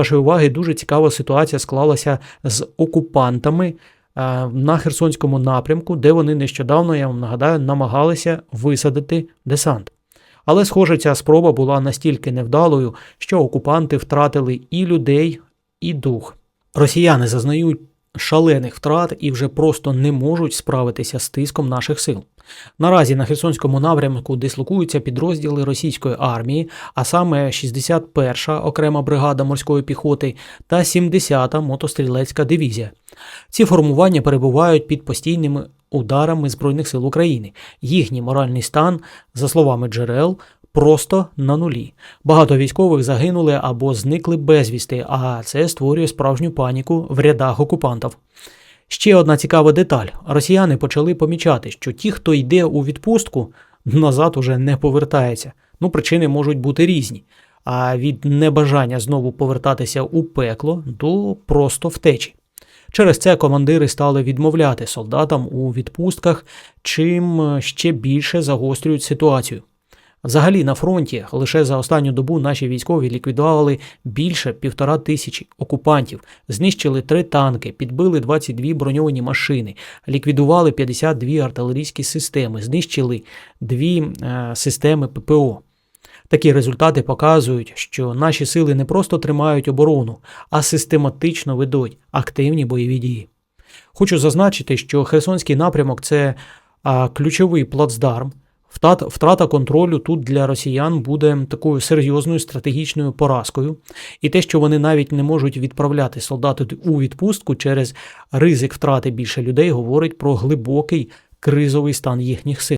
Вашої уваги дуже цікава ситуація склалася з окупантами е, на Херсонському напрямку, де вони нещодавно, я вам нагадаю, намагалися висадити десант. Але, схоже, ця спроба була настільки невдалою, що окупанти втратили і людей, і дух. Росіяни зазнають шалених втрат і вже просто не можуть справитися з тиском наших сил. Наразі на Херсонському напрямку дислокуються підрозділи російської армії, а саме 61-ша окрема бригада морської піхоти та 70-та мотострілецька дивізія. Ці формування перебувають під постійними ударами Збройних сил України. Їхній моральний стан, за словами джерел, просто на нулі. Багато військових загинули або зникли безвісти, а це створює справжню паніку в рядах окупантів. Ще одна цікава деталь: росіяни почали помічати, що ті, хто йде у відпустку, назад уже не повертається. Ну, причини можуть бути різні. А від небажання знову повертатися у пекло до просто втечі. Через це командири стали відмовляти солдатам у відпустках, чим ще більше загострюють ситуацію. Взагалі на фронті лише за останню добу наші військові ліквідували більше півтора тисячі окупантів, знищили три танки, підбили 22 броньовані машини, ліквідували 52 артилерійські системи, знищили дві е, системи ППО. Такі результати показують, що наші сили не просто тримають оборону, а систематично ведуть активні бойові дії. Хочу зазначити, що Херсонський напрямок це ключовий плацдарм. Втрата, контролю тут для росіян буде такою серйозною стратегічною поразкою, і те, що вони навіть не можуть відправляти солдати у відпустку через ризик втрати більше людей, говорить про глибокий кризовий стан їхніх сил.